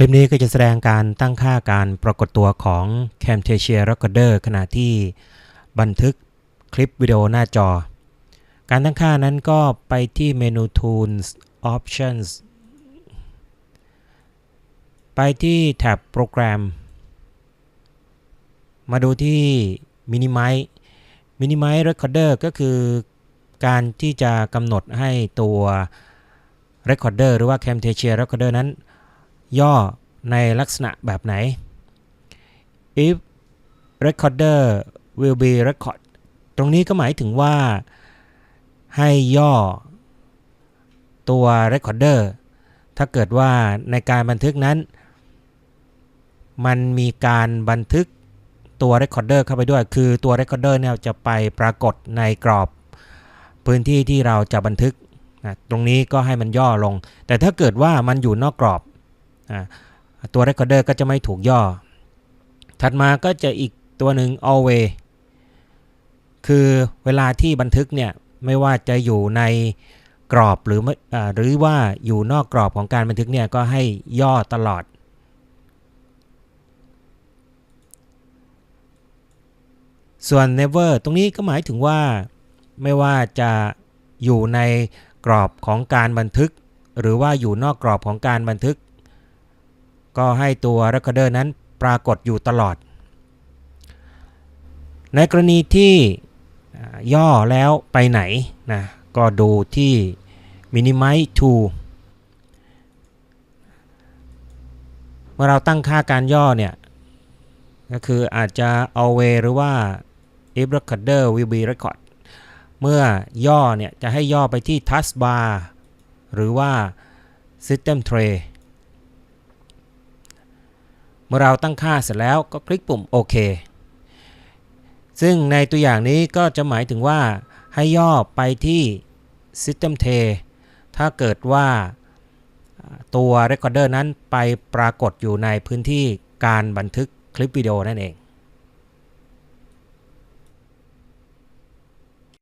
คลิปนี้ก็จะแสดงการตั้งค่าการปรากฏตัวของ Camtasia Recorder ขณะที่บันทึกคลิปวิดีโอหน้าจอ การตั้งค่านั้นก็ไปที่เมนู Tools Options ไปที่แท็บโปรแกรม มาดูที่ Minimize Minimize Recorder ก็คือการที่จะกำหนดให้ตัว Recorder หรือว่า Camtasia Recorder นั้น ย่อในลักษณะแบบไหน if recorder will be record ตรงนี้ก็หมายถึงว่าให้ย่อตัว recorder ถ้าเกิดว่าในการบันทึกนั้น มันมีการบันทึกตัว recorder เข้าไปด้วย คือตัว recorder เนี่ยจะไปปรากฏในกรอบพื้นที่ที่เราจะบันทึกนะตรงนี้ก็ให้มันย่อลง แต่ถ้าเกิดว่ามันอยู่นอกกรอบ ตัว recorder ก็จะไม่ถูกย่อ ถัดมาก็จะอีกตัวหนึ่ง always คือเวลาที่บันทึกเนี่ย ไม่ว่าจะอยู่ในกรอบหรืออหรือว่าอยู่นอกกรอบของการบันทึกเนี่ย ก็ให้ย่อตลอด ส่วน never ตรงนี้ก็หมายถึงว่าไม่ว่าจะอยู่ในกรอบของการบันทึก หรือว่าอยู่นอกกรอบของการบันทึก ก็ให้ตัว Recorder นั้นปรากฏอยู่ตลอด ในกรณีที่ย่อแล้วไปไหนนะก็ดูที่ Minimize to เมื่อเราตั้งค่าการย่อเนี่ย ก็คืออาจจะ always หรือว่า if recorder will be record เมื่อย่อเนี่ยจะให้ย่อไปที่ taskbar หรือว่า system tray เมื่อเราตั้งค่าเสร็จแล้วก็คลิกปุ่มโอเคซึ่งในตัวอย่างนี้ก็จะหมายถึงว่าให้ย่อไปที่ System t r a y ถ้าเกิดว่าตัว Recorder นั้นไปปรากฏอยู่ในพื้นที่การบันทึกคลิปวิดีโอนั่นเอง